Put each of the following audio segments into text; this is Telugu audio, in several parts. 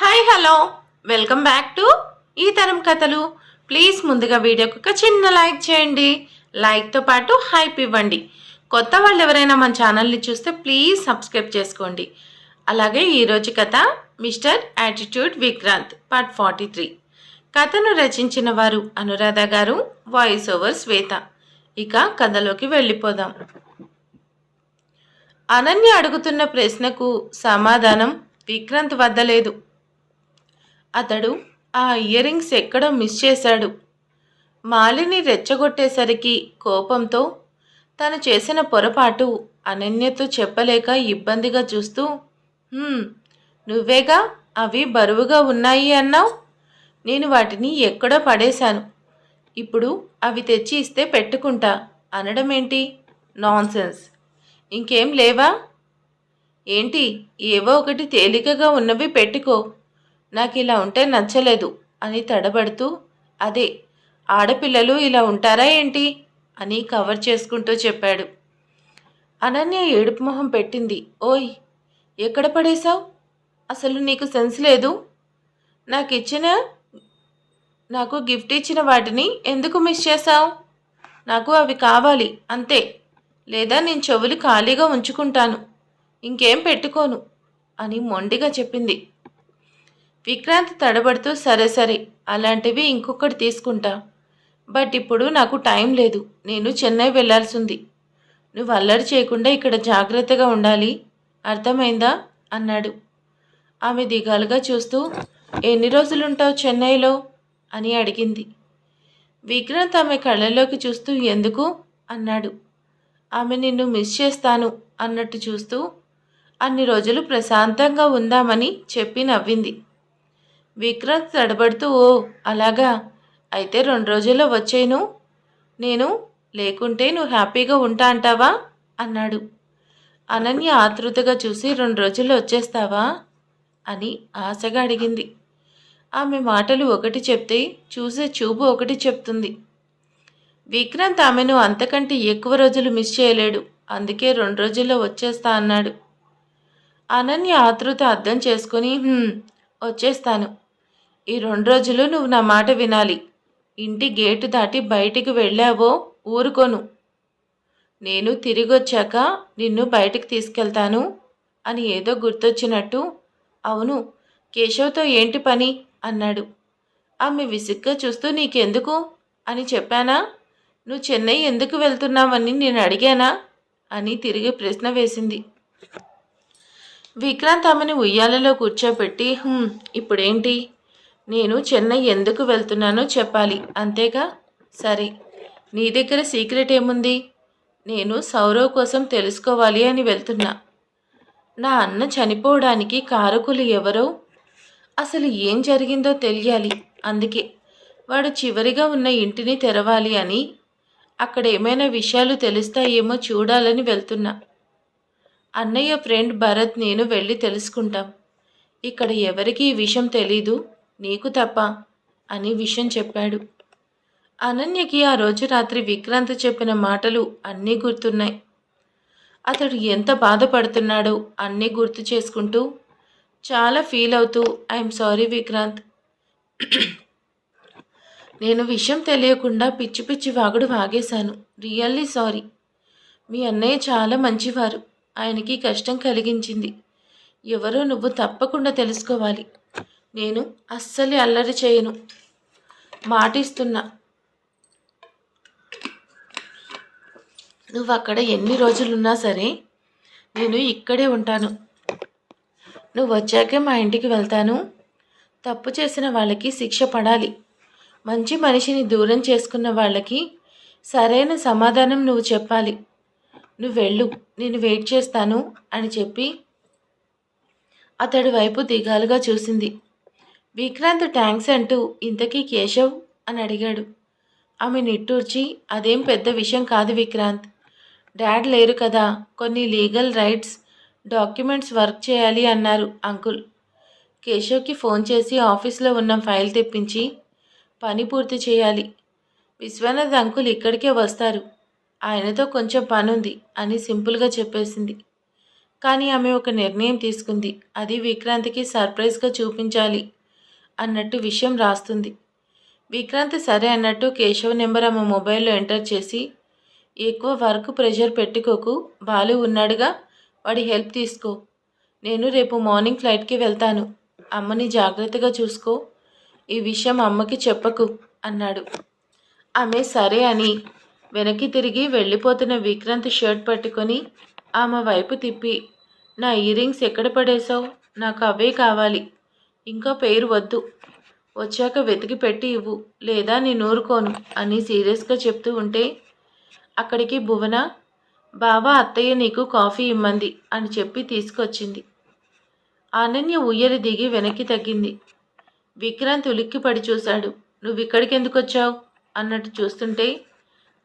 Hi hello welcome back to ఈ తరం కథలు ప్లీజ్ ముందుగా వీడియోకి ఒక చిన్న లైక్ చేయండి. లైక్తో పాటు హైప్ ఇవ్వండి. కొత్త వాళ్ళు ఎవరైనా మన ఛానల్ని చూస్తే ప్లీజ్ సబ్స్క్రైబ్ చేసుకోండి. అలాగే ఈరోజు కథ Mr attitude Vikrant part forty three కథను రచించిన వారు అనురాధ గారు వాయిస్ ఓవర్ శ్వేత. ఇక కథలోకి వెళ్ళిపోదాం. అనన్య అడుగుతున్న ప్రశ్నకు సమాధానం విక్రాంత్ వద్ద లేదు అతడు ఆ ఇయర్ రింగ్స్ ఎక్కడో మిస్ చేశాడు. మాలిని రెచ్చగొట్టేసరికి కోపంతో తను చేసిన పొరపాటు అనన్యతో చెప్పలేక ఇబ్బందిగా చూస్తూ నువ్వేగా? అవి బరువుగా ఉన్నాయి అన్నావు? నేను వాటిని ఎక్కడో పడేశాను. ఇప్పుడు అవి తెచ్చి ఇస్తే పెట్టుకుంటా. అనడమేంటి? నాన్సెన్స్. ఇంకేం లేవా? ఏంటి? ఏవో ఒకటి తేలికగా ఉన్నవి పెట్టుకో. నాకు ఇలా ఉంటే నచ్చలేదు అని తడబడుతూ అదే ఆడపిల్లలు ఇలా ఉంటారా ఏంటి? అని కవర్ చేసుకుంటూ చెప్పాడు. అనన్య ఏడుపు మొహం పెట్టింది. ఓయ్ ఎక్కడ పడేశావు? అసలు నీకు సెన్స్ లేదు? నాకు ఇచ్చిన నాకు గిఫ్ట్ ఇచ్చిన వాటిని ఎందుకు మిస్ చేశావు? నాకు అవి కావాలి అంతే. లేదా నేను చెవులు ఖాళీగా ఉంచుకుంటాను. ఇంకేం పెట్టుకోను అని మొండిగా చెప్పింది. విక్రాంత్ తడబడుతూ సరే సరే అలాంటివి ఇంకొకటి తీసుకుంటా. బట్ ఇప్పుడు నాకు టైం లేదు నేను చెన్నై వెళ్ళాల్సింది. నువ్వు అల్లరి చేయకుండా ఇక్కడ జాగ్రత్తగా ఉండాలి. అర్థమైందా? అన్నాడు. ఆమె దిగాలుగా చూస్తూ ఎన్ని రోజులుంటావు చెన్నైలో? అని అడిగింది. విక్రాంత్ ఆమె కళ్ళలోకి చూస్తూ ఎందుకు? అన్నాడు. ఆమె నిన్ను మిస్ చేస్తాను అన్నట్టు చూస్తూ అన్ని రోజులు ప్రశాంతంగా ఉందామని చెప్పి నవ్వింది. విక్రాంత్ తడబడుతూ ఓ అలాగా? అయితే రెండు రోజుల్లో వచ్చేను నేను లేకుంటే నువ్వు హ్యాపీగా ఉంటా అంటావా? అన్నాడు. అనన్య ఆతృతగా చూసి రెండు రోజుల్లో వచ్చేస్తావా? అని ఆశగా అడిగింది. ఆమె మాటలు ఒకటి చెప్తే చూసే చూపు ఒకటి చెప్తుంది. విక్రాంత్ ఆమెను అంతకంటే ఎక్కువ రోజులు మిస్ చేయలేడు. అందుకే రెండు రోజుల్లో వచ్చేస్తా అన్నాడు. అనన్య ఆతృత అర్థం చేసుకుని వచ్చేస్తాను. ఈ రెండు రోజులు నువ్వు నా మాట వినాలి. ఇంటి గేటు దాటి బయటికి వెళ్ళావో ఊరుకోను. నేను తిరిగొచ్చాక నిన్ను బయటికి తీసుకెళ్తాను అని ఏదో గుర్తొచ్చినట్టు అవును కేశవ్తో ఏంటి పని? అన్నాడు. ఆమె విసుగ్గా చూస్తూ నీకెందుకు? అని చెప్పానా? నువ్వు చెన్నై ఎందుకు వెళ్తున్నావని నేను అడిగానా? అని తిరిగి ప్రశ్న వేసింది. విక్రాంత్ ఆమెను ఉయ్యాలలో కూర్చోబెట్టి ఇప్పుడేంటి? నేను చెన్నై ఎందుకు వెళ్తున్నానో చెప్పాలి. అంతేగా? సరే. నీ దగ్గర సీక్రెట్ ఏముంది? నేను సౌరవ్ కోసం తెలుసుకోవాలి అని వెళ్తున్నా. నా అన్న చనిపోవడానికి కారకులు ఎవరో? అసలు ఏం జరిగిందో తెలియాలి. అందుకే. వాడు చివరిగా ఉన్న ఇంటిని తెరవాలి అని అక్కడ ఏమైనా విషయాలు తెలుస్తాయేమో చూడాలని వెళ్తున్నా. అన్నయ్య ఫ్రెండ్ భరత్ నేను వెళ్ళి తెలుసుకుంటాం. ఇక్కడ ఎవరికీ ఈ విషయం తెలీదు. నీకు తప్ప అని విషయం చెప్పాడు. అనన్యకి ఆ రోజు రాత్రి విక్రాంత్ చెప్పిన మాటలు అన్నీ గుర్తున్నాయి. అతడు ఎంత బాధపడుతున్నాడో అన్నీ గుర్తు చేసుకుంటూ చాలా ఫీల్ అవుతూ ఐఎమ్ సారీ విక్రాంత్. నేను విషయం తెలియకుండా పిచ్చి పిచ్చి వాగుడు వాగేశాను. Really sorry. మీ అన్నయ్య చాలా మంచివారు. ఆయనకి కష్టం కలిగించింది. ఎవరో నువ్వు తప్పకుండా తెలుసుకోవాలి. నేను అస్సలు అల్లరి చేయను. మాటిస్తున్నా. నువ్వు అక్కడ ఎన్ని రోజులున్నా సరే నేను ఇక్కడే ఉంటాను. నువ్వు వచ్చాకే మా ఇంటికి వెళ్తాను. తప్పు చేసిన వాళ్ళకి శిక్ష పడాలి. మంచి మనిషిని దూరం చేసుకున్న వాళ్ళకి సరైన సమాధానం నువ్వు చెప్పాలి. నువ్వు వెళ్ళు నేను వెయిట్ చేస్తాను అని చెప్పి అతడి వైపు దిగాలుగా చూసింది. విక్రాంత్ ట్యాంక్స్ అంటూ ఇంతకీ కేశవ్ అని అడిగాడు. ఆమె నిట్టూర్చి అదేం పెద్ద విషయం కాదు విక్రాంత్. డాడ్ లేరు కదా. కొన్ని లీగల్ రైట్స్ డాక్యుమెంట్స్ వర్క్ చేయాలి అన్నారు అంకుల్. కేశవ్కి ఫోన్ చేసి ఆఫీస్లో ఉన్న ఫైల్ తెప్పించి పని పూర్తి చేయాలి. విశ్వనాథ్ అంకుల్ ఇక్కడికే వస్తారు. ఆయనతో కొంచెం పనుంది అని సింపుల్గా చెప్పేసింది. కానీ ఆమె ఒక నిర్ణయం తీసుకుంది. అది విక్రాంత్కి సర్ప్రైజ్గా చూపించాలి. అన్నట్టు విషయం రాస్తుంది. విక్రాంత్ సరే అన్నట్టు కేశవ్ నెంబర్ ఆమె మొబైల్లో ఎంటర్ చేసి ఎక్కువ వర్క్ ప్రెషర్ పెట్టుకోకు బాలు ఉన్నాడుగా వాడి హెల్ప్ తీసుకో. నేను రేపు మార్నింగ్ ఫ్లైట్కి వెళ్తాను. అమ్మని జాగ్రత్తగా చూసుకో. ఈ విషయం అమ్మకి చెప్పకు అన్నాడు. ఆమె సరే అని వెనక్కి తిరిగి వెళ్ళిపోతున్న విక్రాంత్ షర్ట్ పట్టుకొని ఆమె వైపు తిప్పి నా ఇయరింగ్స్ ఎక్కడ పడేశావు? నాకు అవే కావాలి. ఇంకా పేరు వద్దు. వచ్చాక వెతికి పెట్టి ఇవ్వు. లేదా నేను ఊరుకోను అని సీరియస్గా చెప్తూ ఉంటే అక్కడికి భువన బావా అత్తయ్య నీకు కాఫీ ఇమ్మంది అని చెప్పి తీసుకొచ్చింది. అనన్య ఉయ్యరి దిగి వెనక్కి తగ్గింది. విక్రాంత్ ఉలిక్కిపడి చూశాడు. నువ్వు ఇక్కడికి ఎందుకు వచ్చావు అన్నట్టు చూస్తుంటే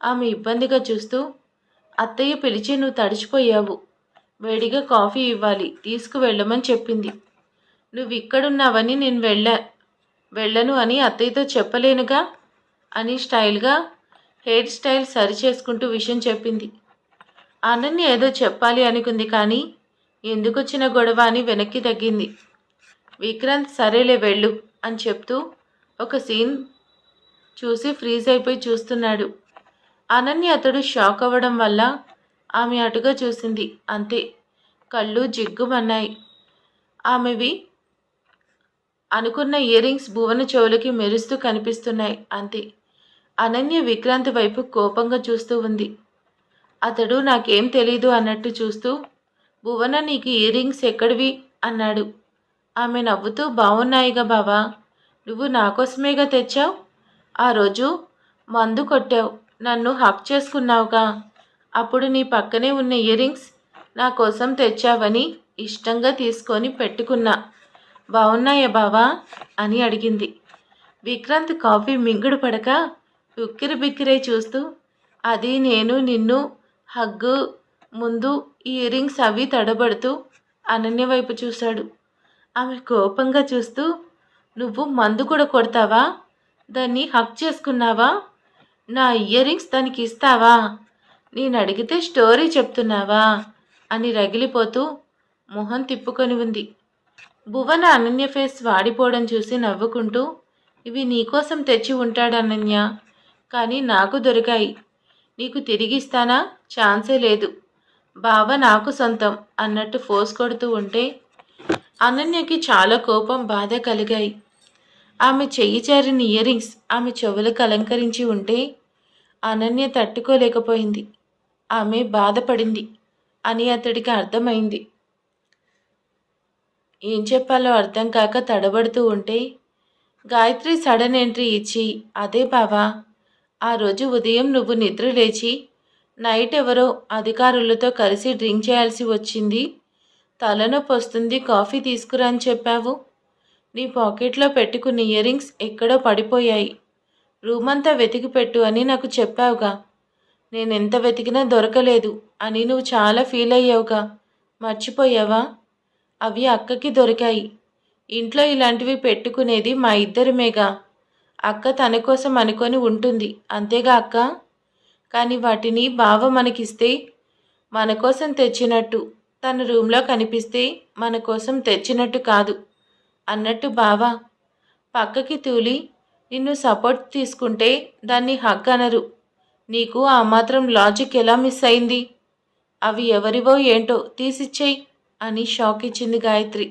ఆమె ఇబ్బందిగా చూస్తూ అత్తయ్య పిలిచి నువ్వు తడిచిపోయావు. వేడిగా కాఫీ ఇవ్వాలి. తీసుకువెళ్ళమని చెప్పింది. నువ్వు ఇక్కడున్నావని నేను వెళ్ళ వెళ్ళను అని అత్తయ్యతో చెప్పలేనుగా అని స్టైల్గా హెయిర్ స్టైల్ సరి చేసుకుంటూ విషయం చెప్పింది. అనన్య ఏదో చెప్పాలి అనుకుంది కానీ ఎందుకు వచ్చిన గొడవ అని వెనక్కి తగ్గింది. విక్రాంత్ సరేలే వెళ్ళు అని చెప్తూ ఒక సీన్ చూసి ఫ్రీజ్ అయిపోయి చూస్తున్నాడు. అనన్య అతడు షాక్ అవ్వడం వల్ల ఆమె అటుగా చూసింది. అంతే కళ్ళు జిగ్గుమన్నాయి. ఆమెవి అనుకున్న ఇయరింగ్స్ భువన చెవులకి మెరుస్తూ కనిపిస్తున్నాయి అంతే అనన్య విక్రాంత్ వైపు కోపంగా చూస్తూ ఉంది. అతడు నాకేం తెలీదు అన్నట్టు చూస్తూ భువన నీకు ఇయరింగ్స్ ఎక్కడివి? అన్నాడు. ఆమె నవ్వుతూ బాగున్నాయిగా బావా నువ్వు నా కోసమేగా తెచ్చావు? ఆ రోజు మందు కొట్టావు నన్ను హక్ చేసుకున్నావుగా. అప్పుడు నీ పక్కనే ఉన్న ఇయరింగ్స్ నా కోసం తెచ్చావని ఇష్టంగా తీసుకొని పెట్టుకున్నా. బాగున్నాయా బావా? అని అడిగింది. విక్రాంత్ కాఫీ మింగుడు పడక ఉక్కిరి బిక్కిరై చూస్తూ అది నేను నిన్ను హగ్గు ముందు ఇయర్ ఇయరింగ్స్ అవి తడబడుతూ అనన్య వైపు చూశాడు. ఆమె కోపంగా చూస్తూ నువ్వు మందు కూడా కొడతావా? దాన్ని హక్ చేసుకున్నావా? నా ఇయరింగ్స్ దానికి ఇస్తావా? నేను అడిగితే స్టోరీ చెప్తున్నావా? అని రగిలిపోతూ మొహం తిప్పుకొని ఉంది. భువన అనన్య ఫేస్ వాడిపోవడం చూసి నవ్వుకుంటూ ఇవి నీకోసం తెచ్చి ఉంటాడు అనన్య కానీ నాకు దొరికాయి. నీకు తిరిగిస్తానా? ఛాన్సే లేదు. బావ నాకు సొంతం అన్నట్టు ఫోర్స్ కొడుతూ ఉంటే అనన్యకి చాలా కోపం బాధ కలిగాయి. ఆమె చెయ్యి చారిన ఇయరింగ్స్ ఆమె చెవులకు అలంకరించి ఉంటే అనన్య తట్టుకోలేకపోయింది. ఆమె బాధపడింది అని అతడికి అర్థమైంది. ఏం చెప్పాలో అర్థం కాక తడబడుతూ ఉంటే గాయత్రి సడన్ ఎంట్రీ ఇచ్చి అదే బావా ఆ రోజు ఉదయం నువ్వు నిద్ర లేచి నైట్ ఎవరో అధికారులతో కలిసి డ్రింక్ చేయాల్సి వచ్చింది. తలనొప్పి వస్తుంది కాఫీ తీసుకురా అని చెప్పావు. నీ పాకెట్లో పెట్టుకున్న ఇయరింగ్స్ ఎక్కడో పడిపోయాయి. రూమ్ అంతా వెతికి పెట్టు అని నాకు చెప్పావుగా. నేను ఎంత వెతికినా దొరకలేదు అని నువ్వు చాలా ఫీల్ అయ్యావుగా. మర్చిపోయావా? అవి అక్కకి దొరికాయి. ఇంట్లో ఇలాంటివి పెట్టుకునేది మా ఇద్దరిమేగా. అక్క తన కోసం అనుకొని ఉంటుంది. అంతేగా అక్క? కానీ వాటిని బావ మనకిస్తే మన కోసం తెచ్చినట్టు. తన రూమ్లో కనిపిస్తే మన కోసం తెచ్చినట్టు కాదు. అన్నట్టు బావా. పక్కకి తూలి నిన్ను సపోర్ట్ తీసుకుంటే దాన్ని హక్ అనరు. నీకు ఆ మాత్రం లాజిక్ ఎలా మిస్ అయింది? అవి ఎవరివో ఏంటో తీసిచ్చేయి. అని షాక్ ఇచ్చింది గాయత్రి.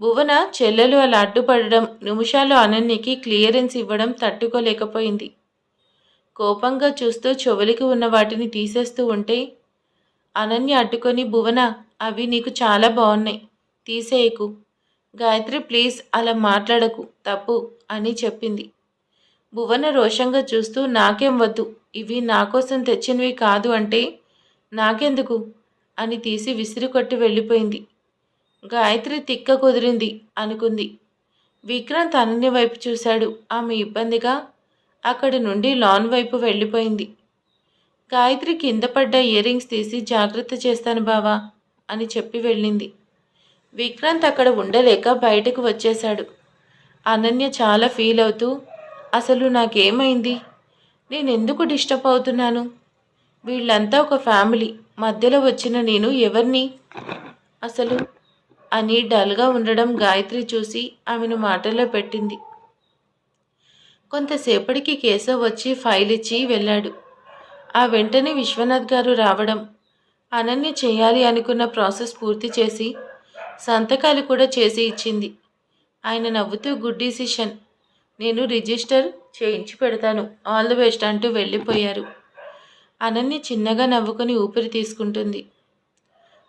భువన చెల్లెలు అలా అడ్డుపడడం నిమిషాలు అనన్యకి క్లియరెన్స్ ఇవ్వడం తట్టుకోలేకపోయింది. కోపంగా చూస్తూ చెవులికి ఉన్న వాటిని తీసేస్తూ ఉంటే అనన్య అడ్డుకొని భువన అవి నీకు చాలా బాగున్నాయి తీసేయకు. గాయత్రి ప్లీజ్ అలా మాట్లాడకు తప్పు అని చెప్పింది. భువన రోషంగా చూస్తూ నాకేం వద్దు ఇవి నా కోసం తెచ్చినవి కాదు అంటే నాకెందుకు? అని తీసి విసిరి కొట్టి వెళ్ళిపోయింది. గాయత్రి తిక్క కుదిరింది అనుకుంది. విక్రాంత్ అనన్య వైపు చూశాడు. ఆమె ఇబ్బందిగా అక్కడి నుండి లాన్ వైపు వెళ్ళిపోయింది. గాయత్రి కింద పడ్డ ఇయరింగ్స్ తీసి జాగ్రత్త చేస్తాను బావా అని చెప్పి వెళ్ళింది. విక్రాంత్ అక్కడ ఉండలేక బయటకు వచ్చేశాడు. అనన్య చాలా ఫీల్ అవుతూ అసలు నాకేమైంది? నేను ఎందుకు డిస్టర్బ్ అవుతున్నాను? వీళ్ళంతా ఒక ఫ్యామిలీ. మధ్యలో వచ్చిన నేను ఎవరిని? అసలు? అని డల్గా ఉండడం గాయత్రి చూసి ఆమెను మాటల్లో పెట్టింది. కొంతసేపటికి కేశవ్ వచ్చి ఫైల్ ఇచ్చి వెళ్ళాడు. ఆ వెంటనే విశ్వనాథ్ గారు రావడం అనన్య చేయాలి అనుకున్న ప్రాసెస్ పూర్తి చేసి సంతకాలు కూడా చేసి ఇచ్చింది. ఆయన నవ్వుతూ గుడ్ డిసిషన్. నేను రిజిస్టర్ చేయించి పెడతాను. ఆల్ ది బెస్ట్ అంటూ వెళ్ళిపోయారు. అనన్య చిన్నగా నవ్వుకొని ఊపిరి తీసుకుంటుంది.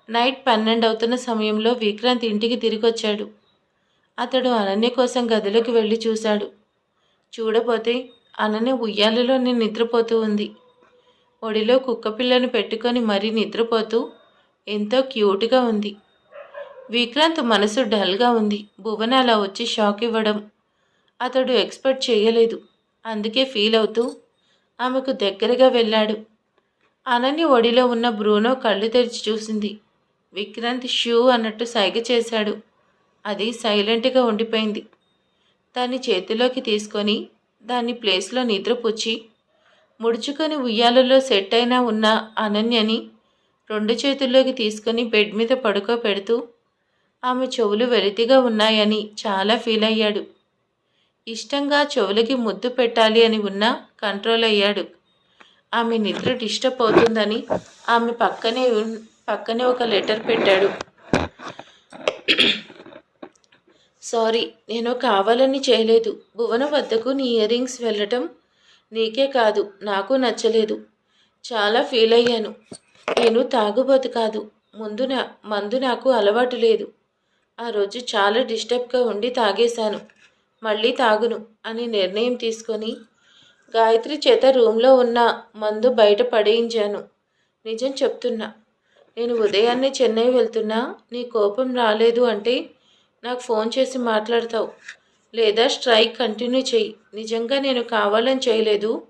నైట్ పన్నెండు అవుతున్న సమయంలో విక్రాంత్ ఇంటికి తిరిగి వచ్చాడు అతడు అనన్య కోసం గదిలోకి వెళ్ళి చూశాడు. చూడపోతే అనన్య ఉయ్యాలలో నేను నిద్రపోతూ ఉంది. ఒడిలో కుక్కపిల్లను పెట్టుకొని మరీ నిద్రపోతూ ఎంతో క్యూట్గా ఉంది. విక్రాంత్ మనసు డల్గా ఉంది. భువన అలా వచ్చి షాక్ ఇవ్వడం అతడు ఎక్స్పెక్ట్ చేయలేదు. అందుకే ఫీల్ అవుతూ ఆమెకు దగ్గరగా వెళ్ళాడు. అనన్య ఒడిలో ఉన్న బ్రూనో కళ్ళు తెరిచి చూసింది. విక్రాంత్ షూ అన్నట్టు సైగ చేశాడు. అది సైలెంట్గా ఉండిపోయింది. దాన్ని చేతిలోకి తీసుకొని దాన్ని ప్లేస్లో నిద్రపుచ్చి ముడుచుకొని ఉయ్యాలలో సెట్ అయినా ఉన్న అనన్యని రెండు చేతుల్లోకి తీసుకొని బెడ్ మీద పడుకోబెడుతూ ఆమె చెవులు వెలితిగా ఉన్నాయని చాలా ఫీల్ అయ్యాడు. ఇష్టంగా చెవులకి ముద్దు పెట్టాలి అని ఉన్నా కంట్రోల్ అయ్యాడు. ఆమె నిద్ర డిస్టర్బ్ అవుతుందని ఆమె పక్కనే పక్కనే ఒక లెటర్ పెట్టాడు. సారీ నేను కావాలని చేయలేదు. భువన వద్దకు నీ ఇయర్ రింగ్స్ వెళ్ళటం నీకే కాదు నాకు నచ్చలేదు. చాలా ఫీల్ అయ్యాను. నేను తాగుబోతు కాదు ముందు నా మందు నాకు అలవాటు లేదు. ఆ రోజు చాలా డిస్టర్బ్గా ఉండి తాగేశాను. మళ్ళీ తాగును అని నిర్ణయం తీసుకొని గాయత్రి చేత రూమ్లో ఉన్న మందు బయట పడేయించాను. నిజం చెప్తున్నా. నేను ఉదయాన్నే చెన్నై వెళ్తున్నా నీ కోపం రాలేదు అంటే నాకు ఫోన్ చేసి మాట్లాడతావు. లేదా స్ట్రైక్ కంటిన్యూ చెయ్యి. నిజంగా నేను కావాలని చేయలేదు.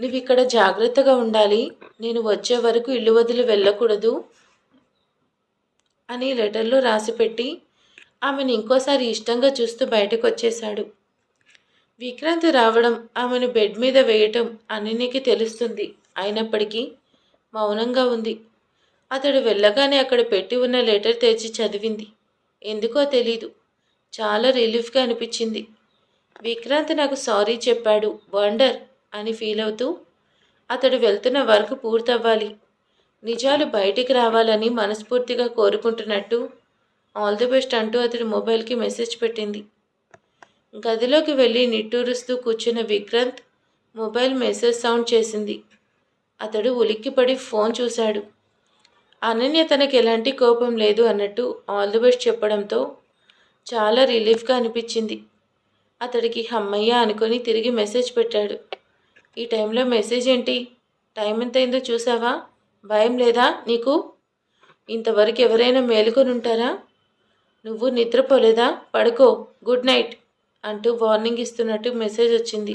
నువ్వు ఇక్కడ జాగ్రత్తగా ఉండాలి. నేను వచ్చే వరకు ఇల్లు వదిలి వెళ్ళకూడదు అని లెటర్లో రాసిపెట్టి ఆమెను ఇంకోసారి ఇష్టంగా చూస్తూ బయటకు వచ్చేశాడు విక్రాంతి రావడం ఆమెను బెడ్ మీద వేయటం అన్నినికి తెలుస్తుంది. అయినప్పటికీ మౌనంగా ఉంది. అతడు వెళ్ళగానే అక్కడ పెట్టి ఉన్న లెటర్ తెరిచి చదివింది. ఎందుకో తెలీదు. చాలా రిలీఫ్గా అనిపించింది. విక్రాంత్ నాకు సారీ చెప్పాడు. వండర్ అని ఫీల్ అవుతూ అతడు వెళ్తున్న వర్క్ పూర్తవ్వాలి. నిజాలు బయటికి రావాలని మనస్ఫూర్తిగా కోరుకుంటున్నట్టు ఆల్ ది బెస్ట్ అంటూ అతడి మొబైల్కి మెసేజ్ పెట్టింది. గదిలోకి వెళ్ళి నిట్టూరుస్తూ కూర్చున్న విక్రాంత్ మొబైల్ మెసేజ్ సౌండ్ చేసింది. అతడు ఉలిక్కిపడి ఫోన్ చూశాడు. అనన్య తనకి ఎలాంటి కోపం లేదు అన్నట్టు ఆల్ ది బెస్ట్ చెప్పడంతో చాలా రిలీఫ్గా అనిపించింది. అతడికి హమ్మయ్య అనుకొని తిరిగి మెసేజ్ పెట్టాడు. ఈ టైంలో మెసేజ్ ఏంటి? టైం ఎంత అయిందో చూసావా భయం లేదా నీకు? ఇంతవరకు ఎవరైనా మేలుకొని ఉంటారా? నువ్వు నిద్రపోలేదా? పడుకో. Good night. అంటూ వార్నింగ్ ఇస్తున్నట్టు మెసేజ్ వచ్చింది.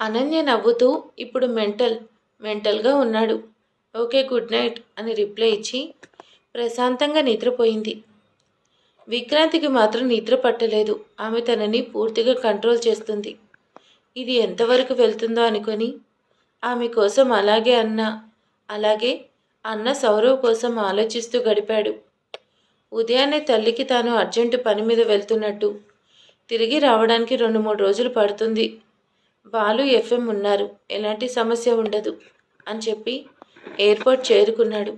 అనన్య నవ్వుతూ ఇప్పుడు మెంటల్ మెంటల్గా ఉన్నాడు. ఓకే గుడ్ నైట్ అని రిప్లై ఇచ్చి ప్రశాంతంగా నిద్రపోయింది. విక్రాంతికి మాత్రం నిద్ర పట్టలేదు. ఆమె తనని పూర్తిగా కంట్రోల్ చేస్తుంది. ఇది ఎంతవరకు వెళ్తుందో అనుకొని ఆమె కోసం అలాగే అన్న అలాగే అన్న సౌరవ్ కోసం ఆలోచిస్తూ గడిపాడు. ఉదయాన్నే తల్లికి తాను అర్జెంటు పని మీద వెళ్తున్నట్టు తిరిగి రావడానికి రెండు మూడు రోజులు పడుతుంది. బాలు ఎఫ్ఎం ఉన్నారు. ఎలాంటి సమస్య ఉండదు అని చెప్పి ఎయిర్పోర్ట్ చేరుకున్నాడు.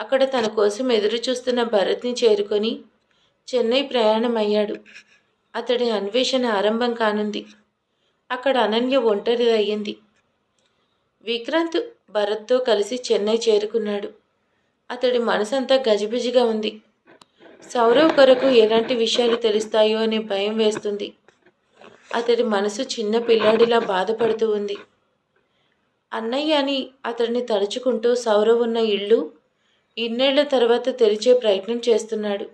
అక్కడ తన కోసం ఎదురు చూస్తున్న భరత్ని చేరుకొని చెన్నై ప్రయాణం అయ్యాడు అతడి అన్వేషణ ఆరంభం కానుంది. అక్కడ అనన్య ఒంటరి అయ్యింది. విక్రాంత్ భరత్తో కలిసి చెన్నై చేరుకున్నాడు. అతడి మనసంతా గజిబిజిగా ఉంది. సౌరవ్ కొరకు ఎలాంటి విషయాలు తెలుస్తాయో అనే భయం వేస్తుంది. అతడి మనసు చిన్న పిల్లాడిలా బాధపడుతూ ఉంది. అన్నయ్య అని అతడిని తలుచుకుంటూ సౌరవ్ ఉన్న ఇల్లు ఇన్నేళ్ళ తర్వాత తెరిచే ప్రయత్నం చేస్తున్నాడు.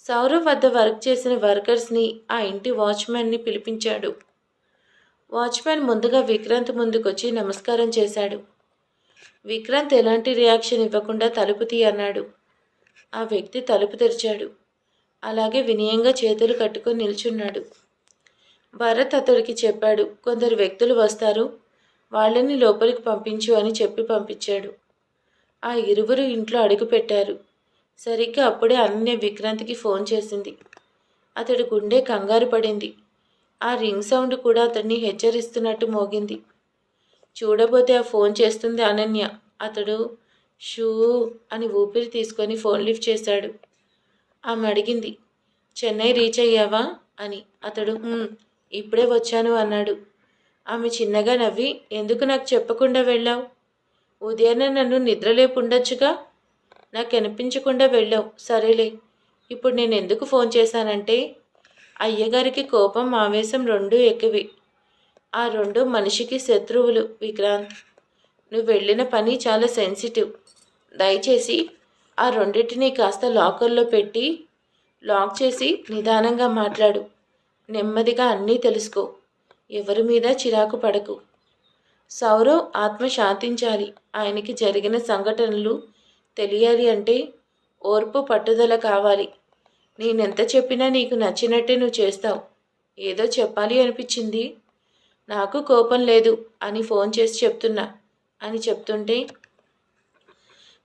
సౌరవ్ వద్ద వర్క్ చేసిన వర్కర్స్ని ఆ ఇంటి వాచ్మెన్ని పిలిపించాడు. వాచ్మెన్ ముందుగా విక్రాంత్ ముందుకొచ్చి నమస్కారం చేశాడు. విక్రాంత్ ఎలాంటి రియాక్షన్ ఇవ్వకుండా తలుపు తీ అన్నాడు ఆ వ్యక్తి తలుపు తెరిచాడు. అలాగే వినయంగా చేతులు కట్టుకొని నిల్చున్నాడు. భరత్ అతడికి చెప్పాడు కొందరు వ్యక్తులు వస్తారు వాళ్ళని లోపలికి పంపించు అని చెప్పి పంపించాడు. ఆ ఇరువురు ఇంట్లో అడుగుపెట్టారు సరిగ్గా అప్పుడే అనన్య విక్రాంత్కి ఫోన్ చేసింది. అతడి గుండె కంగారు పడింది. ఆ రింగ్ సౌండ్ కూడా అతన్ని హెచ్చరిస్తున్నట్టు మోగింది. చూడబోతే ఆ ఫోన్ చేస్తుంది అనన్య. అతడు షూ అని ఊపిరి తీసుకొని ఫోన్ లిఫ్ట్ చేశాడు. ఆమె అడిగింది చెన్నై రీచ్ అయ్యావా? అని. అతడు ఇప్పుడే వచ్చాను అన్నాడు. ఆమె చిన్నగా నవ్వి ఎందుకు నాకు చెప్పకుండా వెళ్ళావు? ఉదయాన్నే నన్ను నిద్రలేపుండొచ్చుగా? నాకు కనిపించకుండా వెళ్ళావు. సరేలే ఇప్పుడు నేను ఎందుకు ఫోన్ చేశానంటే అయ్యగారికి కోపం ఆవేశం రెండూ ఎక్కువి. ఆ రెండు మనిషికి శత్రువులు విక్రాంత్. నువ్వు వెళ్ళిన పని చాలా సెన్సిటివ్. దయచేసి ఆ రెండింటినీ కాస్త లాకర్లో పెట్టి లాక్ చేసి నిదానంగా మాట్లాడు. నెమ్మదిగా అన్నీ తెలుసుకో. ఎవరి మీద చిరాకు పడకు. సౌరవ్ ఆత్మ శాంతించాలి ఆయనకి జరిగిన సంఘటనలు తెలియాలి అంటే ఓర్పు పట్టుదల కావాలి. నేనెంత చెప్పినా నీకు నచ్చినట్టే నువ్వు చేస్తావు. ఏదో చెప్పాలి అనిపించింది. నాకు కోపం లేదు అని ఫోన్ చేసి చెప్తున్నా అని చెప్తుంటే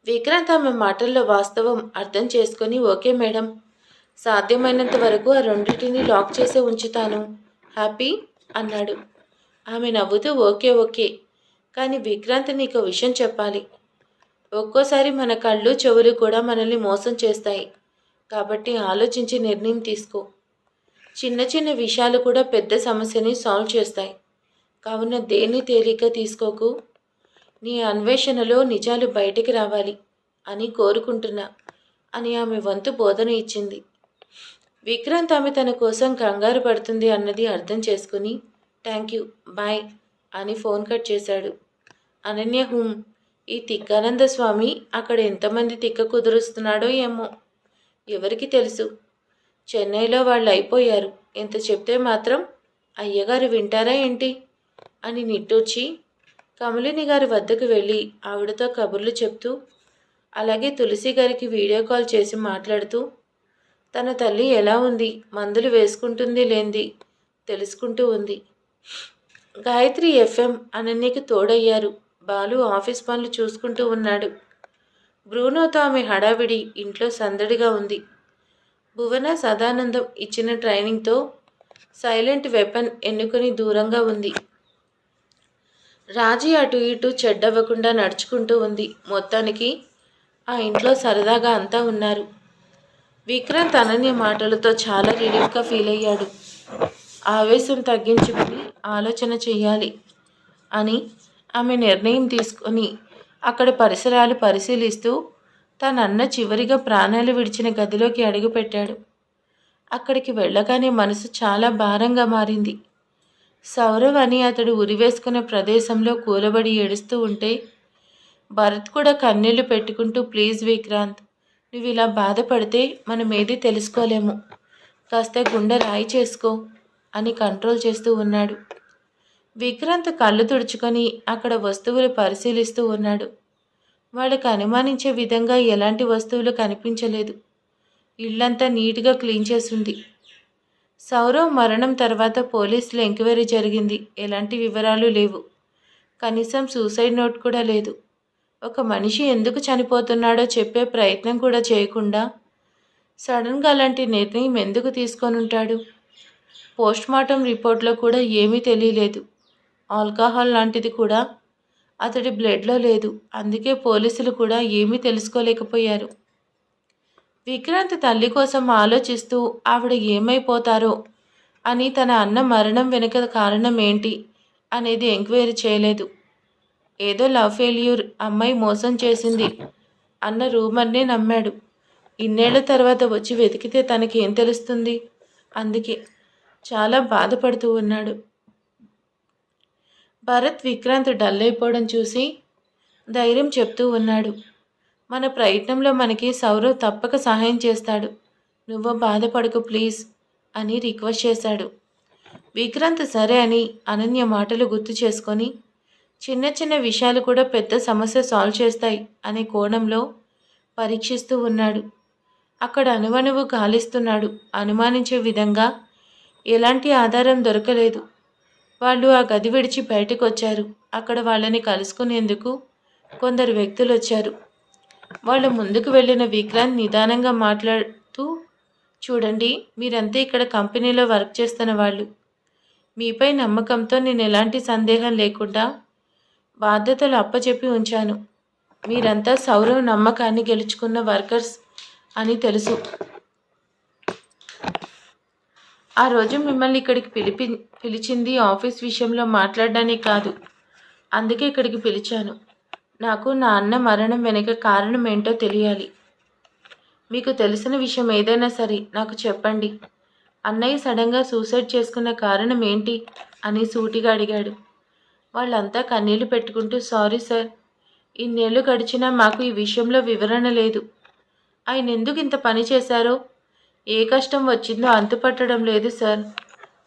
విక్రాంత్ ఆమె మాటల్లో వాస్తవం అర్థం చేసుకొని ఓకే మేడం. సాధ్యమైనంత వరకు ఆ రెండింటిని లాక్ చేసే ఉంచుతాను. హ్యాపీ? అన్నాడు. ఆమె నవ్వుతూ ఓకే ఓకే. కానీ విక్రాంత్ నీకు విషయం చెప్పాలి. ఒక్కోసారి మన కళ్ళు చెవులు కూడా మనల్ని మోసం చేస్తాయి. కాబట్టి ఆలోచించి నిర్ణయం తీసుకో. చిన్న చిన్న విషయాలు కూడా పెద్ద సమస్యని సాల్వ్ చేస్తాయి. కావున దేన్ని తేలిక తీసుకోకు. నీ అన్వేషణలో నిజాలు బయటికి రావాలి అని కోరుకుంటున్నా అని ఆమె వంతు బోధన ఇచ్చింది. విక్రాంత్ ఆమె తన కోసం కంగారు పడుతుంది అన్నది అర్థం చేసుకుని థ్యాంక్ యూ బాయ్ అని ఫోన్ కట్ చేశాడు. అనన్య హూమ్ ఈ తిక్కానంద స్వామి అక్కడ ఎంతమంది తిక్క కుదురుస్తున్నాడో ఏమో. ఎవరికి తెలుసు? చెన్నైలో వాళ్ళు అయిపోయారు. ఎంత చెప్తే మాత్రం అయ్యగారు వింటారా ఏంటి? అని నిట్టూర్చి కమలిని గారి వద్దకు వెళ్ళి ఆవిడతో కబుర్లు చెప్తూ అలాగే తులసి గారికి వీడియో కాల్ చేసి మాట్లాడుతూ తన తల్లి ఎలా ఉంది? మందులు వేసుకుంటుంది లేంది? తెలుసుకుంటూ ఉంది. గాయత్రి ఎఫ్ఎం అనన్యకి తోడయ్యారు. బాలు ఆఫీస్ పనులు చూసుకుంటూ ఉన్నాడు. బ్రూనోతో ఆమె హడావిడి ఇంట్లో సందడిగా ఉంది. భువన సదానందం ఇచ్చిన ట్రైనింగ్తో సైలెంట్ వెపన్ ఎన్నుకొని దూరంగా ఉంది. రాజీ అటు ఇటు చెడ్డవ్వకుండా నడుచుకుంటూ ఉంది. మొత్తానికి ఆ ఇంట్లో సరదాగా అంతా ఉన్నారు. విక్రాంత్ అనన్య మాటలతో చాలా రిలీఫ్గా ఫీల్ అయ్యాడు. ఆవేశం తగ్గించుకుని ఆలోచన చెయ్యాలి అని ఆమె నిర్ణయం తీసుకొని అక్కడ పరిసరాలు పరిశీలిస్తూ తనన్న చివరిగా ప్రాణాలు విడిచిన గదిలోకి అడుగుపెట్టాడు. అక్కడికి వెళ్ళగానే మనసు చాలా భారంగా మారింది. సౌరవ్ అని అతడు ఉరివేసుకున్న ప్రదేశంలో కూలబడి ఏడుస్తూ ఉంటే భరత్ కూడా కన్నీళ్ళు పెట్టుకుంటూ ప్లీజ్ విక్రాంత్ నువ్వు ఇలా బాధపడితే మనం ఏది తెలుసుకోలేము. కాస్త గుండె రాయి చేసుకో అని కంట్రోల్ చేస్తూ ఉన్నాడు. విక్రాంత్ కళ్ళు తుడుచుకొని అక్కడ వస్తువులు పరిశీలిస్తూ ఉన్నాడు. వాళ్ళకు అనుమానించే విధంగా ఎలాంటి వస్తువులు కనిపించలేదు. ఇల్లంతా నీట్గా క్లీన్ చేసింది సౌరవ్ మరణం తర్వాత పోలీసులు ఎంక్వైరీ జరిగింది. ఎలాంటి వివరాలు లేవు. కనీసం సూసైడ్ నోట్ కూడా లేదు. ఒక మనిషి ఎందుకు చనిపోతున్నాడో చెప్పే ప్రయత్నం కూడా చేయకుండా సడన్గా అలాంటి నిర్ణయం ఎందుకు తీసుకొని ఉంటాడు? పోస్ట్మార్టం రిపోర్ట్లో కూడా ఏమీ తెలియలేదు. ఆల్కహాల్ లాంటిది కూడా అతడి బ్లడ్లో లేదు. అందుకే పోలీసులు కూడా ఏమీ తెలుసుకోలేకపోయారు. విక్రాంత్ తల్లి కోసం ఆలోచిస్తూ ఆవిడ ఏమైపోతారో అని తన అన్న మరణం వెనుక కారణం ఏంటి అనేది ఎంక్వైరీ చేయలేదు. ఏదో లవ్ ఫెయిల్యూర్ అమ్మాయి మోసం చేసింది అన్న రూమర్నే నమ్మాడు. ఇన్నేళ్ళ తర్వాత వచ్చి వెతికితే తనకేం తెలుస్తుంది? అందుకే చాలా బాధపడుతూ ఉన్నాడు. భరత్ విక్రాంత్ డల్ అయిపోవడం చూసి ధైర్యం చెప్తూ ఉన్నాడు. మన ప్రయత్నంలో మనకి సౌరవ్ తప్పక సహాయం చేస్తాడు. నువ్వు బాధపడకు ప్లీజ్ అని రిక్వెస్ట్ చేశాడు. విక్రాంత్ సరే అని అనన్య మాటలు గుర్తు చేసుకొని చిన్న చిన్న విషయాలు కూడా పెద్ద సమస్య సాల్వ్ చేస్తాయి అనే కోణంలో పరీక్షిస్తూ ఉన్నాడు. అక్కడ అణువణువు గాలిస్తున్నాడు. అనుమానించే విధంగా ఎలాంటి ఆధారం దొరకలేదు. వాళ్ళు ఆ గది విడిచి బయటకు వచ్చారు అక్కడ వాళ్ళని కలుసుకునేందుకు కొందరు వ్యక్తులు వచ్చారు వాళ్ళ ముందుకు వెళ్ళిన విక్రాంత్ నిదానంగా మాట్లాడుతూ చూడండి మీరంతా ఇక్కడ కంపెనీలో వర్క్ చేస్తున్న వాళ్ళు. మీపై నమ్మకంతో నేను ఎలాంటి సందేహం లేకుండా బాధ్యతలు అప్పచెప్పి ఉంచాను. మీరంతా సౌరవ నమ్మకాన్ని గెలుచుకున్న వర్కర్స్ అని తెలుసు. ఆ రోజు మిమ్మల్ని ఇక్కడికి పిలిపి పిలిచింది ఆఫీస్ విషయంలో మాట్లాడడానికి కాదు. అందుకే ఇక్కడికి పిలిచాను. నాకు నా అన్న మరణం వెనుక కారణం ఏంటో తెలియాలి. మీకు తెలిసిన విషయం ఏదైనా సరే నాకు చెప్పండి. అన్నయ్య సడన్గా సూసైడ్ చేసుకున్న కారణం ఏంటి అని సూటిగా అడిగాడు. వాళ్ళంతా కన్నీళ్ళు పెట్టుకుంటూ సారీ సార్ ఇన్నేళ్ళు గడిచినా మాకు ఈ విషయంలో వివరణ లేదు. ఆయన ఎందుకు ఇంత పని చేశారో? ఏ కష్టం వచ్చిందో అంతుపట్టడం లేదు సార్.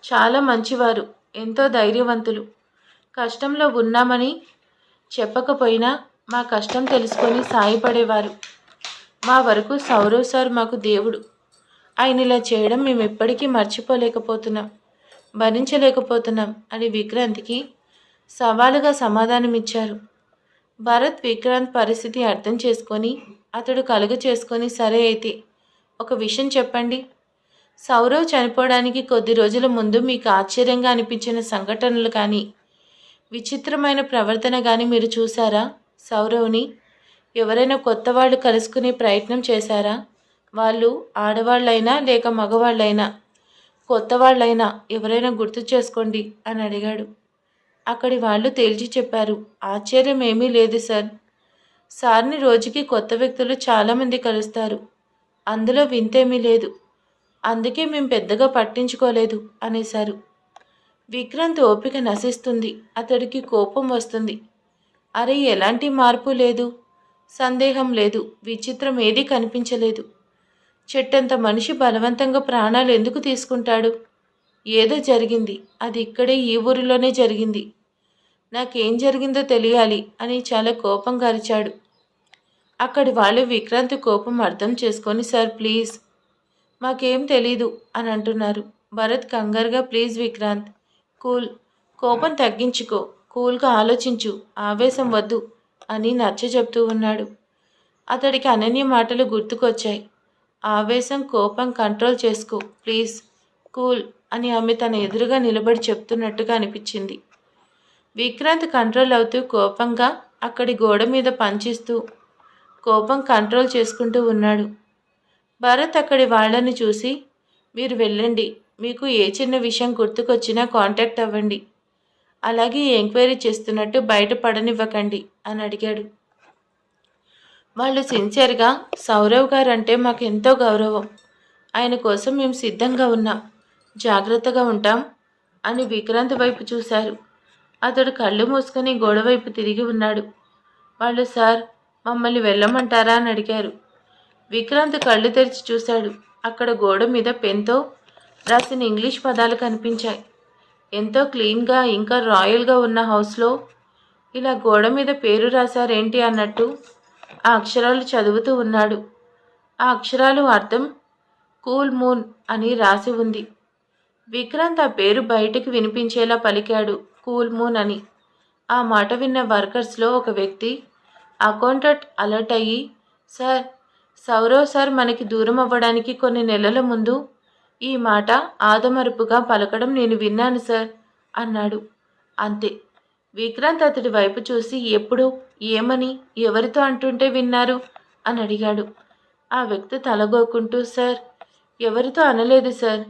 చాలా మంచివారు ఎంతో ధైర్యవంతులు. కష్టంలో ఉన్నామని చెప్పకపోయినా మా కష్టం తెలుసుకొని సాయపడేవారు. మా వరకు సౌరవ్ సార్ మాకు దేవుడు. ఆయన ఇలా చేయడం మేము ఎప్పటికీ మర్చిపోలేకపోతున్నాం. భరించలేకపోతున్నాం అని విక్రాంత్కి సవాలుగా సమాధానమిచ్చారు. భరత్ విక్రాంత్ పరిస్థితి అర్థం చేసుకొని అతడు కలుగ చేసుకొని సరే అయితే ఒక విషయం చెప్పండి. సౌరవ్ చనిపోవడానికి కొద్ది రోజుల ముందు మీకు ఆశ్చర్యంగా అనిపించిన సంఘటనలు కానీ విచిత్రమైన ప్రవర్తన కానీ మీరు చూసారా సౌరవ్ని ఎవరైనా కొత్త వాళ్ళు కలుసుకునే ప్రయత్నం చేశారా? వాళ్ళు ఆడవాళ్ళైనా లేక మగవాళ్ళైనా? కొత్త వాళ్ళైనా ఎవరైనా గుర్తు చేసుకోండి అని అడిగాడు. అక్కడి వాళ్ళు తేల్చి చెప్పారు. ఆశ్చర్యం ఏమీ లేదు సార్. సార్ని రోజుకి కొత్త వ్యక్తులు చాలామంది కలుస్తారు. అందులో వింతేమీ లేదు. అందుకే మేము పెద్దగా పట్టించుకోలేదు అనేశారు. విక్రాంత్ ఓపిక నశిస్తుంది. అతడికి కోపం వస్తుంది. అరే ఎలాంటి మార్పు లేదు. సందేహం లేదు. విచిత్రం ఏదీ కనిపించలేదు. చెట్టంత మనిషి బలవంతంగా ప్రాణాలు ఎందుకు తీసుకుంటాడు? ఏదో జరిగింది. అది ఇక్కడే ఈ ఊరిలోనే జరిగింది. నాకేం జరిగిందో తెలియాలి అని చాలా కోపంగా అరిచాడు అక్కడి వాళ్ళు విక్రాంత్ కోపం అర్థం చేసుకొని సార్ ప్లీజ్. మాకేం తెలీదు అని అంటున్నారు. భరత్ కంగారుగా ప్లీజ్ విక్రాంత్. కూల్. కోపం తగ్గించుకో. కూల్గా ఆలోచించు. ఆవేశం వద్దు అని నచ్చ చెప్తూ ఉన్నాడు. అతడికి అనన్య మాటలు గుర్తుకొచ్చాయి. ఆవేశం కోపం కంట్రోల్ చేసుకో. ప్లీజ్. కూల్ అని ఆమె తన ఎదురుగా నిలబడి చెప్తున్నట్టుగా అనిపించింది. విక్రాంత్ కంట్రోల్ అవుతూ కోపంగా అక్కడి గోడ మీద పంచిస్తూ కోపం కంట్రోల్ చేసుకుంటూ ఉన్నాడు. భరత్ అక్కడి వాళ్ళని చూసి మీరు వెళ్ళండి. మీకు ఏ చిన్న విషయం గుర్తుకొచ్చినా కాంటాక్ట్ అవ్వండి. అలాగే ఎంక్వైరీ చేస్తున్నట్టు బయట పడనివ్వకండి అని అడిగాడు. వాళ్ళు సిన్సియర్గా సౌరవ్ గారు అంటే మాకు ఎంతో గౌరవం. ఆయన కోసం మేము సిద్ధంగా ఉన్నాం. జాగ్రత్తగా ఉంటాం అని విక్రాంత్ వైపు చూశారు. అతడు కళ్ళు మూసుకొని గోడ వైపు తిరిగి ఉన్నాడు. వాళ్ళు సార్ మమ్మల్ని వెళ్ళమంటారా? అని అడిగారు. విక్రాంత్ కళ్ళు తెరిచి చూశాడు. అక్కడ గోడ మీద పెన్తో రాసిన ఇంగ్లీష్ పదాలు కనిపించాయి. ఎంతో క్లీన్గా ఇంకా రాయల్గా ఉన్న హౌస్లో ఇలా గోడ మీద పేరు రాశారేంటి అన్నట్టు ఆ అక్షరాలు చదువుతూ ఉన్నాడు. ఆ అక్షరాలు అర్థం కూల్ మూన్ అని రాసి ఉంది. విక్రాంత్ ఆ పేరు బయటికి వినిపించేలా పలికాడు కూల్ మూన్ అని. ఆ మాట విన్న వర్కర్స్లో ఒక వ్యక్తి అకౌంటెంట్ అలర్ట్ అయ్యి సార్ సౌరవ్ సార్ మనకి దూరం అవ్వడానికి కొన్ని నెలల ముందు ఈ మాట ఆదమరుపుగా పలకడం నేను విన్నాను సార్ అన్నాడు. అంతే. విక్రాంత్ అతడి వైపు చూసి ఎప్పుడు ఏమని ఎవరితో అంటుంటే విన్నారు? అని అడిగాడు. ఆ వ్యక్తి తలగోకుంటూ సార్ ఎవరితో అనలేదు సార్.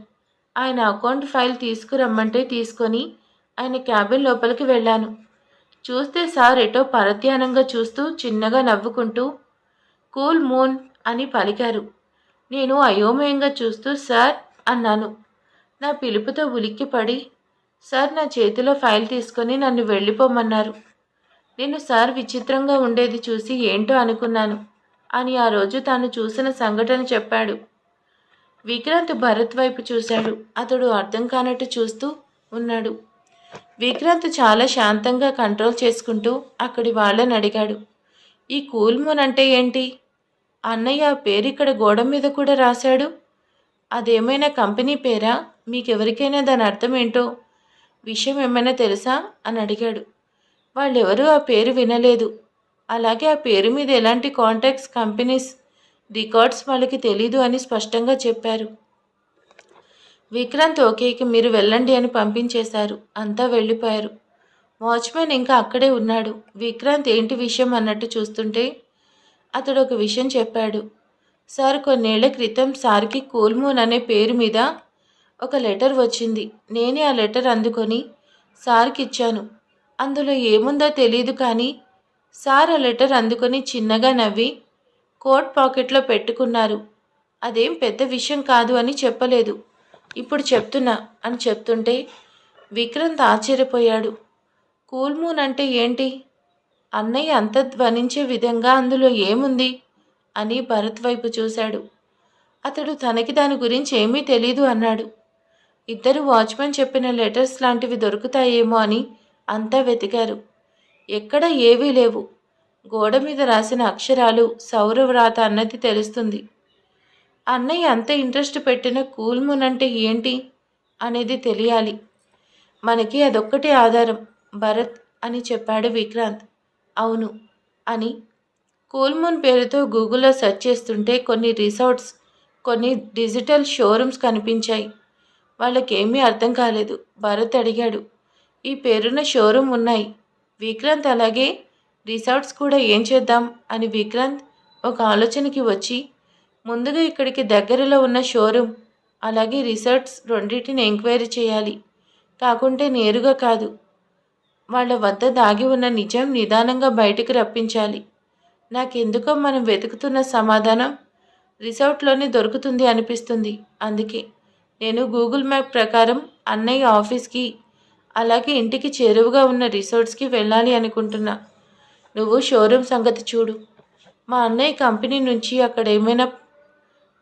ఆయన అకౌంట్ ఫైల్ తీసుకురమ్మంటే తీసుకొని ఆయన క్యాబిన్ లోపలికి వెళ్ళాను. చూస్తే సార్ ఎటో పరధ్యానంగా చూస్తూ చిన్నగా నవ్వుకుంటూ కూల్ మూన్ అని పలికారు. నేను అయోమయంగా చూస్తూ సార్ అన్నాను. నా పిలుపుతో ఉలిక్కిపడి సార్ నా చేతిలో ఫైల్ తీసుకొని నన్ను వెళ్ళిపోమన్నారు. నేను సార్ విచిత్రంగా ఉండేది చూసి ఏంటో అనుకున్నాను. అని ఆ రోజు తాను చూసిన సంఘటన చెప్పాడు. విక్రాంత్ భరత్ వైపు చూశాడు. అతడు అర్థం కానట్టు చూస్తూ ఉన్నాడు. విక్రాంత్ చాలా శాంతంగా కంట్రోల్ చేసుకుంటూ అక్కడి వాళ్ళని అడిగాడు. ఈ కూల్ మూన్ అంటే ఏంటి? అన్నయ్య ఆ పేరు ఇక్కడ గోడ మీద కూడా రాశాడు. అదేమైనా కంపెనీ పేరా? మీకెవరికైనా దాని అర్థం ఏంటో విషయం ఏమైనా తెలుసా? అని అడిగాడు. వాళ్ళెవరూ ఆ పేరు వినలేదు. అలాగే ఆ పేరు మీద ఎలాంటి కాంటాక్ట్స్ కంపెనీస్ రికార్డ్స్ వాళ్ళకి తెలీదు అని స్పష్టంగా చెప్పారు. విక్రాంత్ ఓకేకి మీరు వెళ్ళండి అని పంపించేశారు. అంతా వెళ్ళిపోయారు. వాచ్మెన్ ఇంకా అక్కడే ఉన్నాడు. విక్రాంత్ ఏంటి విషయం అన్నట్టు చూస్తుంటే అతడు ఒక విషయం చెప్పాడు. సార్ కొన్నేళ్ళ క్రితం సార్కి కూల్మూన్ అనే పేరు మీద ఒక లెటర్ వచ్చింది. నేనే ఆ లెటర్ అందుకొని సార్కి ఇచ్చాను అందులో ఏముందో తెలియదు కానీ సార్ ఆ లెటర్ అందుకొని చిన్నగా నవ్వి కోట్ పాకెట్లో పెట్టుకున్నారు. అదేం పెద్ద విషయం కాదు అని చెప్పలేదు. ఇప్పుడు చెప్తున్నా అని చెప్తుంటే విక్రంత్ ఆశ్చర్యపోయాడు. కూల్ మూన్ అంటే ఏంటి? అన్నయ్య అంత ధ్వనించే విధంగా అందులో ఏముంది? అని భరత్ వైపు చూశాడు. అతడు తనకి దాని గురించి ఏమీ తెలీదు అన్నాడు. ఇద్దరు వాచ్మెన్ చెప్పిన లెటర్స్ లాంటివి దొరుకుతాయేమో అని అంతా వెతికారు. ఎక్కడ ఏవీ లేవు. గోడ మీద రాసిన అక్షరాలు సౌరవ్రాత అన్నది తెలుస్తుంది. అన్నయ్య అంత ఇంట్రెస్ట్ పెట్టిన కూల్మున్ అంటే ఏంటి అనేది తెలియాలి. మనకి అదొక్కటే ఆధారం భరత్ అని చెప్పాడు విక్రాంత్. అవును అని కూల్మూన్ పేరుతో గూగుల్లో సెర్చ్ చేస్తుంటే కొన్ని రిసార్ట్స్ కొన్ని డిజిటల్ షోరూమ్స్ కనిపించాయి. వాళ్ళకేమీ అర్థం కాలేదు. భరత్ అడిగాడు. ఈ పేరున్న షోరూమ్ ఉన్నాయి. విక్రాంత్ అలాగే రిసార్ట్స్ కూడా ఏం చేద్దాం అని విక్రాంత్ ఒక ఆలోచనకి వచ్చి ముందుగా ఇక్కడికి దగ్గరలో ఉన్న షోరూమ్ అలాగే రిసార్ట్స్ రెండింటిని ఎంక్వైరీ చేయాలి. కాకుంటే నేరుగా కాదు. వాళ్ళ వద్ద దాగి ఉన్న నిజం నిదానంగా బయటకు రప్పించాలి. నాకెందుకో మనం వెతుకుతున్న సమాధానం రిసార్ట్లోనే దొరుకుతుంది అనిపిస్తుంది. అందుకే నేను గూగుల్ మ్యాప్ ప్రకారం అన్నయ్య ఆఫీస్కి అలాగే ఇంటికి చేరువుగా ఉన్న రిసార్ట్స్కి వెళ్ళాలి అనుకుంటున్నా. నువ్వు షోరూమ్ సంగతి చూడు. మా అన్నయ్య కంపెనీ నుంచి అక్కడ ఏమైనా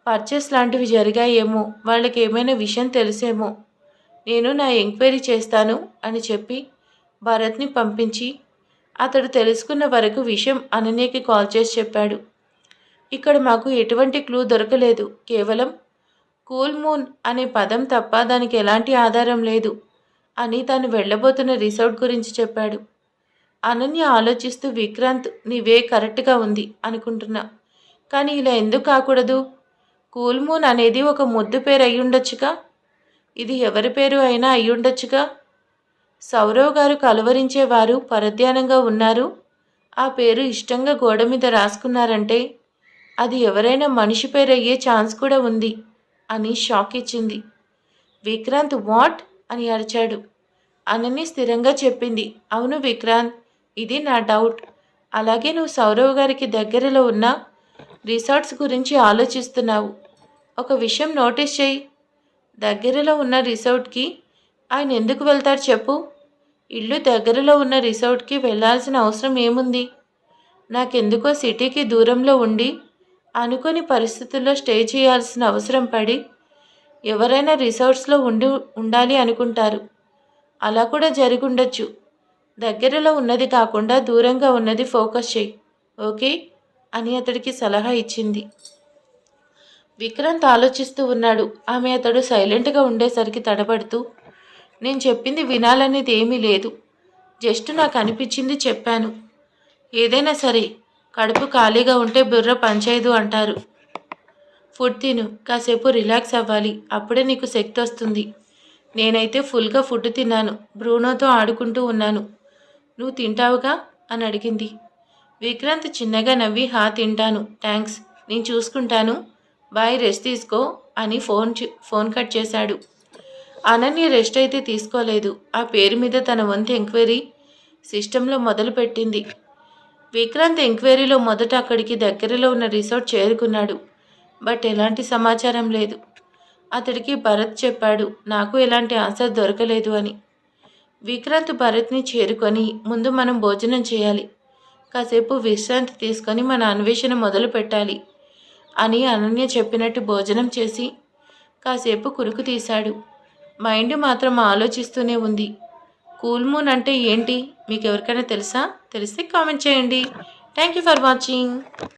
పర్చేస్ లాంటివి జరిగాయేమో వాళ్ళకి ఏమైనా విషయం తెలిసేమో నేను నా ఎంక్వైరీ చేస్తాను అని చెప్పి భరత్ని పంపించి అతడు తెలుసుకున్న వరకు విషయం అనన్యకి కాల్ చేసి చెప్పాడు. ఇక్కడ మాకు ఎటువంటి క్లూ దొరకలేదు. కేవలం కూల్ మూన్ అనే పదం తప్ప దానికి ఎలాంటి ఆధారం లేదు అని తాను వెళ్ళబోతున్న రిసార్ట్ గురించి చెప్పాడు. అనన్య ఆలోచిస్తూ విక్రాంత్ నీవే కరెక్ట్గా ఉంది అనుకుంటున్నా. కానీ ఇలా ఎందుకు కాకూడదు? కూల్ మూన్ అనేది ఒక ముద్దు పేరు అయ్యుండొచ్చుగా? ఇది ఎవరి పేరు అయినా అయ్యుండొచ్చుగా? సౌరవ్ గారు కలవరించేవారు పరధ్యానంగా ఉన్నారు. ఆ పేరు ఇష్టంగా గోడ మీద రాసుకున్నారంటే అది ఎవరైనా మనిషి పేరు అయ్యే ఛాన్స్ కూడా ఉంది అని షాక్ ఇచ్చింది. విక్రాంత్ వాట్? అని అరిచాడు. అనని స్థిరంగా చెప్పింది. అవును విక్రాంత్ ఇది నా డౌట్. అలాగే నువ్వు సౌరవ్ గారికి దగ్గరలో ఉన్న రిసార్ట్స్ గురించి ఆలోచిస్తున్నావు. ఒక విషయం నోటీస్ చేయి. దగ్గరలో ఉన్న రిసార్ట్కి ఆయన ఎందుకు వెళ్తారు చెప్పు. ఇల్లు దగ్గరలో ఉన్న రిసార్ట్కి వెళ్ళాల్సిన అవసరం ఏముంది? నాకెందుకో సిటీకి దూరంలో ఉండి అనుకోని పరిస్థితుల్లో స్టే చేయాల్సిన అవసరం పడి ఎవరైనా రిసార్ట్స్లో ఉండి ఉండాలి అనుకుంటారు. అలా కూడా జరుగుండొచ్చు. దగ్గరలో ఉన్నది కాకుండా దూరంగా ఉన్నది ఫోకస్ చేయి ఓకే? అని అతడికి సలహా ఇచ్చింది. విక్రాంత్ ఆలోచిస్తూ ఉన్నాడు. ఆమె అతడు సైలెంట్గా ఉండేసరికి తడబడుతూ నేను చెప్పింది వినాలనేది ఏమీ లేదు. జస్ట్ నాకు అనిపించింది చెప్పాను. ఏదైనా సరే కడుపు ఖాళీగా ఉంటే బుర్ర పంచేయదు అంటారు. ఫుడ్ తిను కాసేపు రిలాక్స్ అవ్వాలి అప్పుడే నీకు శక్తి వస్తుంది. నేనైతే ఫుల్గా ఫుడ్ తిన్నాను బ్రూనోతో ఆడుకుంటూ ఉన్నాను. నువ్వు తింటావుగా? అని అడిగింది. విక్రాంత్ చిన్నగా నవ్వి హా తింటాను థ్యాంక్స్ నేను చూసుకుంటాను. బాయ్ రెస్ట్ తీసుకో అని ఫోన్ ఫోన్ కట్ చేశాడు. అనన్య రెస్ట్ అయితే తీసుకోలేదు. ఆ పేరు మీద తన వంతు ఎంక్వైరీ సిస్టంలో మొదలుపెట్టింది. విక్రాంత్ ఎంక్వైరీలో మొదట అక్కడికి దగ్గరలో ఉన్న రిసార్ట్ చేరుకున్నాడు. బట్ ఎలాంటి సమాచారం లేదు. అతడికి భరత్ చెప్పాడు నాకు ఎలాంటి ఆన్సర్ దొరకలేదు అని. విక్రాంత్ భరత్ని చేరుకొని ముందు మనం భోజనం చేయాలి. కాసేపు విశ్రాంతి తీసుకొని మన అన్వేషణ మొదలు పెట్టాలి అని అనన్య చెప్పినట్టు భోజనం చేసి కాసేపు కురుకు తీశాడు. మైండ్ మాత్రం ఆలోచిస్తూనే ఉంది. కూల్ మూన్ అంటే ఏంటి? మీకు ఎవరికైనా తెలుసా? తెలిస్తే కామెంట్ చేయండి. Thank you for watching.